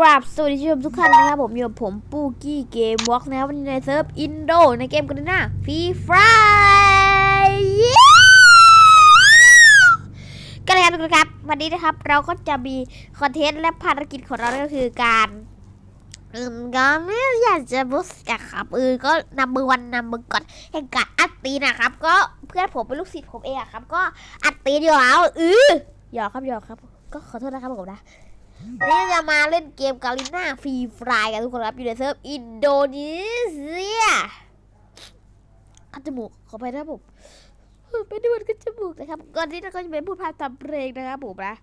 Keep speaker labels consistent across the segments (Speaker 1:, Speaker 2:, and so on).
Speaker 1: กราบสวัสดีผู้ชมทุกท่านนะครับผมอยู่กับผมปูกี้เกมวอล์กนะครับวันนี้ในเซิร์ฟอินโดในเกมกันนะฟรีฟรายกันเลยครับทุกคนครับ วันนี้นะครับเราก็จะมีคอนเทนต์และภารกิจของเราก็คือการอืมก็ไม่อยากจะบุสอะครับเออก็นำมือวันนำมือก่อนแห่งการอัดตีนะครับ ก็เพื่อนผมเป็นลูกศิษย์ผมเองอะครับ ก็อัดตีอยู่แล้วเออหยอกครับหยอกครับ ก็ขอโทษนะครับผมนะ นนี้จะมาเล่นเกมกาลิน่าฟรีฟรายกันทุกคนครับอยู่ในเซิร์ฟอินโดนีเซียคันจมูกขอไปนะผมไปดูมันคันจมูกนะครับก่อนที่เราก็จะไปพูดพาตามเพลงนะครับผมนะ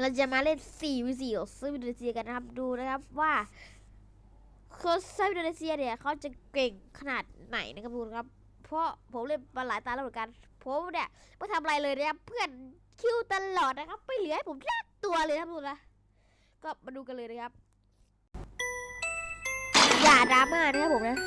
Speaker 1: เราจะมาเล่น4วิสี่ของเซิร์ฟอินโดนีเซียกันนะครับดูนะครับว่าคนเซิร์ฟอินโดนีเซียเนี่ยเขาจะเก่งขนาดไหนนะครับทุกคนครับ ราะผมเล่นมาหลายตาแล้วเหมือนกันผมเนี่ยไม่ทำอะไรเลยนะครับเพื่อนคิวตลอดนะครับไม่เหลือให้ผมแค่ตัวเลยนะครับทุกคนนะก็มาดูกันเลยนะครับ อย่าดราม่านะครับผมนะ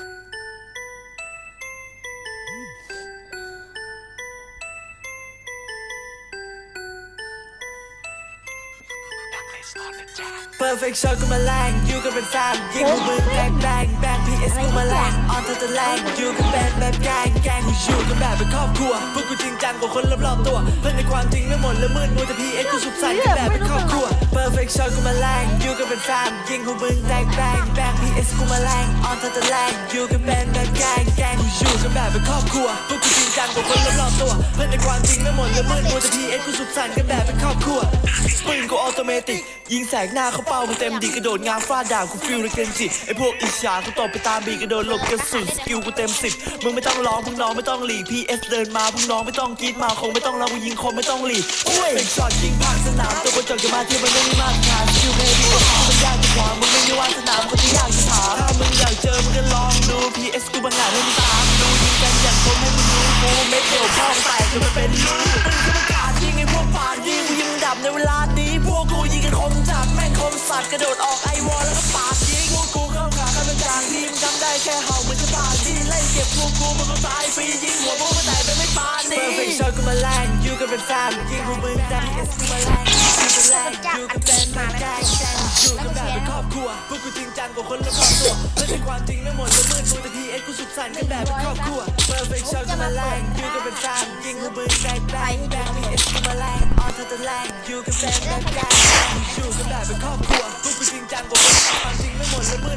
Speaker 2: Perfect shot ก็มาแรงอยู่กันเป็นแฟนยิงหัวมือแบงแบงแบ ง PS กูมาแรงออนเธอจะแรงอยู่กันเป็นแบบแกงแกงกูอยู่กันแบบเป็นครอบครัว พวกกูจริงจังกว่าคนรอบๆตัวเพื่อนในความจริงไม่หมดและมืดมัวแต่ PS กูสุขสันต์กันแบบเป็นครอบครัว Perfect shot ก็มาแรงอยู่กันเป็นแฟนยิงหัวมือแบงแบงแบง PS กูมาแรงออนเธอจะแรงอยู่กันเป็นแบบแกงแกงกูอยู่กันแบบเป็นครอบครัว พวกกูจริงจังกว่าคนรอบๆตัวเพื่อนในความจริงไม่หมดและมืดมัวแต่ PS กูสุขสันต์กันแบบเป็นครอบครัว ปืนกูออโตเมติก ยิงแสกหน้าเขาเป้ามึงเต็มดีกระโดดงามฟาดดาบกูฟิลเลยเกนจิไอพวกอิจฉากูตบไปตามบีกระโดดหลบกระสุนสกิลกูเต็มสิบมึงไม่ต้องร้องพวกน้องไม่ต้องหลีพีเอสเดินมาพวกน้องไม่ต้องกรีดมาคงไม่ต้องร้องกูยิงคมไม่ต้องหลีโอ้ยเป็นช็อตยิงผ่านสนามตัวกระจกจะมาเที่มันไม่ได้มาก มจัดแม่งคมสัตว์กระโดดออกไอวอลแล้วก็ปาดยิงพวกกูเข้าขากันเป็นจางทีมจำได้แค่เห่าเหมือนจะปาดดีไล่เก็บพวกกูมันก็ตายฟรียิงหัวพวกมันแตกไปไม่ปาดนี่ Perfect shot กูมาแรงยูก็เป็นแฟนยิงหัวมึงแต่ PS กูมาแรงอยู่กันแรงยูกันเป็นมาแรงแกงอยู่กันแบบ วพวกกูจริงจังกว่าคนรอบตัวแล่นในความจริงไม่หมดละมืดมัวแต่ PS กูสุขสันต์กันแบบเป็นครอบครัว Perfect shot จะมาแรงยูกันเป็นแฟนยิงหัวมึงแบงแบงแบง PS กูมาแรงออนเธอจะแรงยูกันเป็นแบบแกงแกงอยู่กับแบบเป็นครอบครัวพวกกูจริงจังกว่าคนรอบๆความจริงไม่หมดละมืด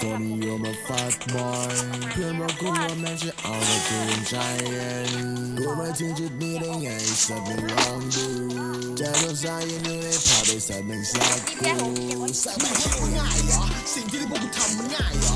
Speaker 3: coming for me, you're my fuck boy เพื่อนบอกกูว่าแม่งจะเอาแต่ตัวเองใจเย็นกูมาถึงจุดนี้ได้ไงสัตว์มึงลองดูใจกับสายยังอยู่ในพาไปสัตว์มึงสักกูสัตว์มึงคิดว่าง่ายเหรอสิ่งที่พวกกูทำมันง่ายเหรอ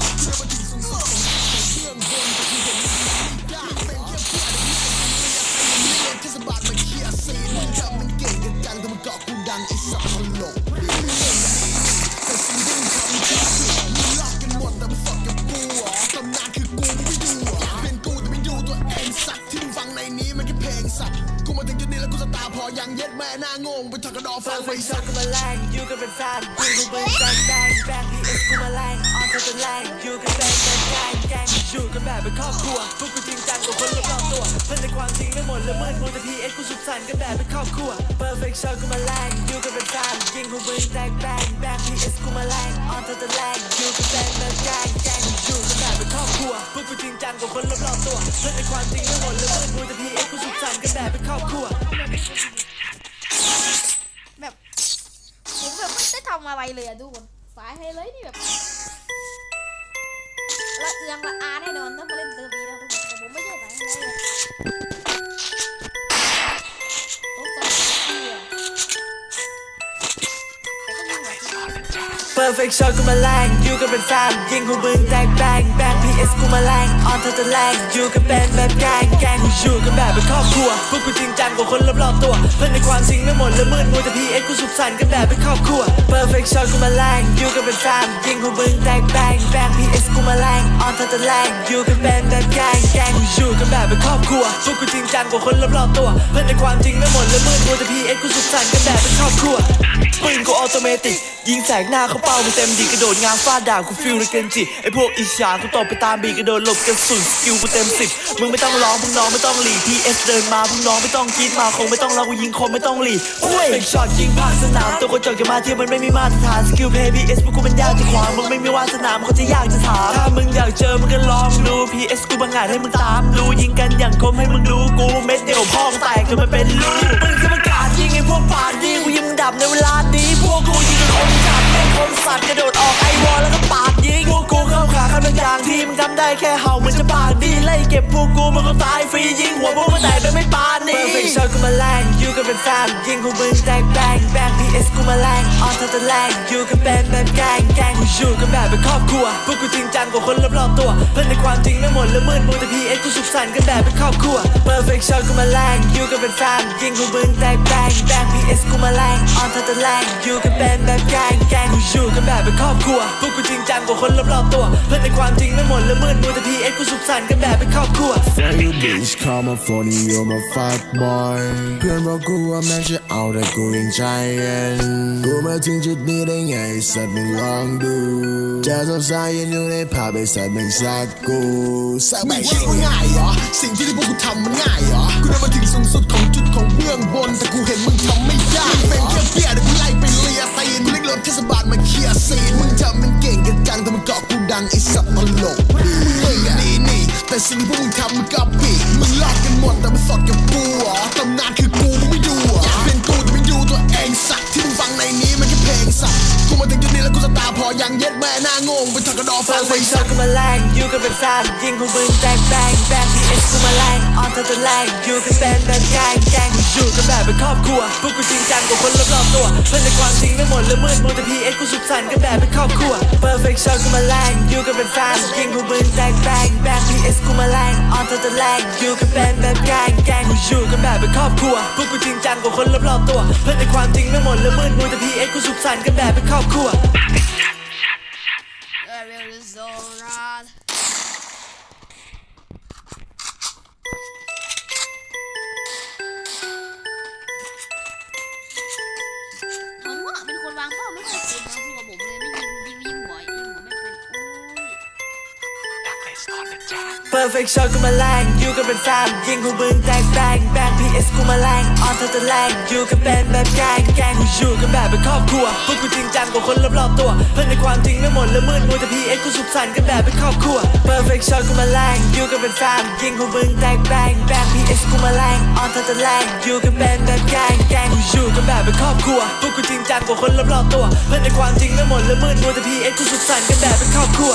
Speaker 3: เย็ดแม่หน้างงไปทักกระดอฟัง
Speaker 2: Perfect
Speaker 3: ไฟสัต
Speaker 2: shot
Speaker 3: ว์
Speaker 2: กูมาแรงอยู่กันเป็นแฟนยิงกูเป็นแบงแบงแบง PS กูมาแรงออนเธอจะแรงอยู่กันเป็นแบบแกงแกงอยู่กันแบบเป็นครอบครัวพวกกูจริงจังกว่าคนรอบๆตัวเพื่อนในความจริงไม่หมดและมืดมัวแต่ PS กูสุขสันต์กันแบบเป็นครอบครัว Perfect shot กูมาแรงอยู่กันเป็นแฟนยิงกูเป็นแบงแบงแบง PS กูมาแรงออนเธอจะแรงอยู่กันเป็นแบบแกงแกงอยู่กันแบบเป็นครอบครัวพวกกูจริงจังกว่าคนรอบๆตัวเพื่อนในความจริงไม่หมดและมืดมัวแต่ PS กูสุขสันต์กันแบบเป็นครอบครัว
Speaker 1: เลยอะทุกคนสายให้เลยนี่แบบละเอียงละอาแน่นอนต้องมาเล่นเซอร์บีนะทุกคนแต่ผมไม่ใช่สายให้เลย
Speaker 2: Perfect shot กูมาแรงอยู่กันเป็นแฟนยิงหัวมึงแตกแบงแบง PS กูมาแรงออนเธอจะแรงอยู่กันเป็นแบบแกงแกงอยู่กันแบบเป็นครอบครัวพวกกูจริงจังกว่าคนรอบๆตัว เพื่อนในความจริงไม่หมดละมืดมัวแต่ PS กูสุขสันต์กันแบบเป็นครอบครัว Perfect shot กูมาแรงอยู่กันเป็นแฟนยิงหัวมึงแตกแบงแบง PS กูมาแรงออนเธอจะแรงอยู่กันเป็นแบบแกงแกงอยู่กันแบบเป็นครอบครัวพวกกูจริงจังกว่าคนรอบๆตัว เพื่อนในความจริงไม่หมดละมืดมัวแต่ สุขสันกันแบบเป็นครอบครัวปืนกูออโตเมติกยิงแสกหน้าเขาเป้ามึงเต็มดีกระโดดงามฟาดดาบกูฟิลเลเกนจิไอพวกอิจฉากูตบไปตามบีกระโดดหลบกระสุนสกิลกูเต็มสิบมึงไม่ต้องร้องพวกน้องไม่ต้องหลีพีเอสเดินมาพวกน้องไม่ต้องกรีดมาคงไม่ต้องร้องกูยิงคมไม่ต้องหลีโอ้ยเป็นช็อตยิงผ่านสนามตัวกระจกจะมาเทียบมันไม่มีมาตรฐานสกิลเพย์ PS พวกกูมันยากจะขวางมึงไม่มีวาสนามันก็จะยากจะถามถ้ามึงอยากเจอมึงก็ลองดู PS กูบังอาจให้มึงตามดูยิงกันอย่างคมให้มึงรู้กูเม็ดเดียวพ่องแตกจนมันเป็นรูมึงคือประกาศยิงไอพวกปาดดีกูยิงมึงดับในเวลานี้พวกกูยิงกันคมจับแม่งคมสัตว์กระโดดออกไอวอลแล้วก็ปาดยิงพวกกูเข้าขาขั้นบางอย่างที่มันทำได้แค่เห่าเหมือนจะปากดี ล่เก็บพวกกูมันก็ตายฟรียิงหัวพวกมันแตกโดยไม่ปานี Perfect shot กูมาแรงยูกันเป็นแฟมยิงพวกมึงแตกแบงแบง PS กูมาแรงออนทัตแรงยูกันเป็นแบบแกงแกงกูอยู่กันแบบเป็นครอบครัวพวกกูจริงจังกว่าคนรอบๆตัวเพื่อนในความจริงไม่หมดละมืดมูแต่ PS กูสุขสันต์กันแบบเป็นครอบครัว Perfect shot กูมาแรงยูกันเป็นแฟมยิงพวกมึงแตกแบงแบง PS กูมาแรงออนทัตแรงยูกันเป็นแบบแกงแกงกูอยู่กันแบบเป็นครอบครัวพวกกูจริงจังกว่าคนรอบๆตัวเพื่อนในความจริงไม่หมดละมืดมูแต่ PS กูสุขสันต์กันแบบเป็นครอบครัว
Speaker 3: Fuck you bitch call my phone you're my fuck boy เพื่อนบอกกูว่าแม่งจะเอาแต่กูยังใจเย็นกูมาถึงจุดนี้ได้ไงสัตว์มึงลองดูเจะสบสายยืนอยู่ในภาพไอ้สัตว์มึงสักกูสัก
Speaker 4: ไม่
Speaker 3: ไม่
Speaker 4: คิด
Speaker 3: ใช่
Speaker 4: ว่าง่ายเหรอสิ่งที่ที่พวกกูทำมันง่ายเหรอกูเดินมาถึงสูงสุดของจุดของเบื้องบนแต่กูเห็นมึงทำไม่ได้มึงเป็นแค่เปี้ยเดี๋ยวกูไล่ไปเลียตีนกูเรียกรถเทศบาลมาเคลียร์ซีนมึงทำมันเก่งกันจังแต่มันเกาะกูดังไอ้สัตว์ตลกมึงอะนี่นี่แต่สิ่งที่พวกมึงทำมันก็ปิดมึงลอกกันหมดแต่มันสดกับกูอ๋อตำนานคือกูมึงไม่ดูเหรอเป็นกูแต่ไม่ดูตัวเองสักที่มึงฟังในนี้มันแค่ งสักกูมาถึงจุดนี้แล้วกูสตาร์พอยังเย็ดแม่หน้างงเป็นทางกระดอฟั
Speaker 2: ฟั
Speaker 4: ง
Speaker 2: ง
Speaker 4: ไป
Speaker 2: ไป
Speaker 4: สั
Speaker 2: ซั
Speaker 4: ก
Speaker 2: กกูมาแรงอยู่กันเป็นแฟนยิงพวกมึงแตกแบงแบง PS กูมาแรงออนทัตะแรงอยู่กันเป็นแบบแกงแกงกูอยู่กันแบบเป็นครอบครัวพวกกูจริงจังกว่าคนรอบๆตัวเพื่อนในความจริงไม่หมดและมืดมูแต่ PS กูสุขสันต์กันแบบเป็นครอบครัว Perfect shot กูมาแรงอยู่กันเป็นแฟนยิงพวกมึงแตกแบงแบง PS กูมาแรงออนทัตะแรงอยู่กันเป็นแบบแกงแกงกูอยู่กันแบบเป็นครอบครัวพวกกูจริงจังกว่าคนรอบๆตัวเพื่อนในความจริงไม่หมดและมืดมูแต่ PS กูสุขสันต์กันแบบเป็นครอบครัว
Speaker 1: ผมอะเป็นคนวางเป้าไม่ค่อยเป็นนะพูดกับผมเลยไม่ยิงยิงยิงบ่อยยิงผมไม่เป็นโอ้ย
Speaker 2: Perfect shot กูมาแรงอยู่กันเป็นแฟมยิงพวกมึงแตกแบงแบง PS กูมาแรงออนทัตะแรงอยู่กันเป็นแบบแกงแกงกูอยู่กันแบบเป็นครอบครัวพวกกูจริงจังกว่าคนรอบๆตัว เพื่อนในความจริงไม่หมดและมืดมูแต่ PS กูสุขสันต์กันแบบเป็นครอบครัว Perfect shot กูมาแรงอยู่กันเป็นแฟมยิงพวกมึงแตกแบงแบง PS กูมาแรงออนทัตะแรงอยู่กันเป็นแบบแกงแกงกูอยู่กันแบบเป็นครอบครัวพวกกูจริงจังกว่าคนรอบๆตัว เพื่อนในความจริงไม่หมดและมืดมูแต่ PS กูสุขสันต์กันแบบเป็นครอบครัว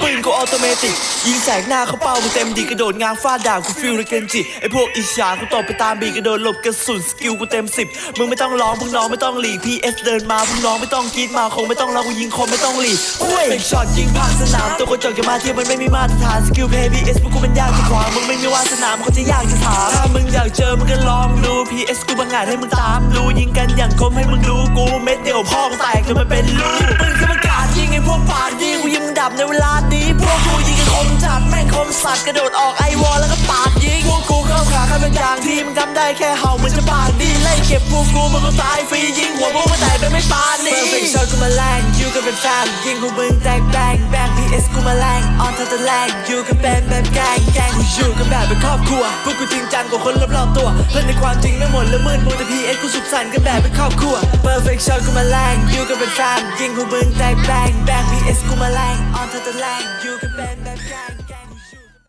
Speaker 2: ปืนกูออโตเมติกยิงแสกหน้าเขาเป้ามึงเต็มดีกระโดดงางฟาดดาบกูฟิลเลเกนจิไอพวกอิจฉากูตบไปตามบีกระโดดหลบกระสุนสกิลกูเต็มสิบมึงไม่ต้องร้องมึงน้องไม่ต้องหลีก PS เดินมามึงน้องไม่ต้องกรีดมาคงไม่ต้องร้องกูยิงคมไม่ต้องหลีกเฮ้ยเฟกช็อตยิงผ่านสนามตัวกระจกจะมาเทียบมันไม่มีมาตรฐานสกิลเพย์ PS พวกกูมันยากจะขวางมึงไม่มีวาสนามันก็จะยากจะถามถ้ามึงอยากเจอมึงก็ลองดู PS กูบังอาจให้มึงตามดูยิงกันอย่างคมให้มึงรู้กูเม็ดเดียวพ่องแตกจนมันเป็นรูกมึงคือประกาศยิงไอ้พวกปาดดีกูยิงดับในเวลานี้พวกกูยิง คมจัดแม่งคมสัตว์กระโดดออกไอวอลแล้วก็ปาดยิงพวกกูเข้าขาขั้นบางอย่างทีมึงทำได้แค่เห่าเหมือนจะปาดดีไล่เก็บพวกกูมันก็ตายฟรียิงหัวพวกมันแตกไปไม่ปาดนี่ Perfect shot กูมาแรงยู่กันเป็นแฟนยิงพวมึงแตกแบงแบง PS กูมาแรงออนทัตะแรงอยู่กันเป็นแบบแกงแกงกูอยู่กันแบบเป็นครอบครัวพวกกูจริงจังกว่าคนรอบๆตัวเพื่อนในความจริงไม่หมดละมืดมัวแต่ PS กูสุขสันต์กันแบบเป็นครอบครัว Perfect shot กูมาแรงอยู่กันเป็นแฟนยิงพวกมึงแตกแบงแบง PS กูมาแรงออนทัตะแรงอยู่กันเป็นแบบแกง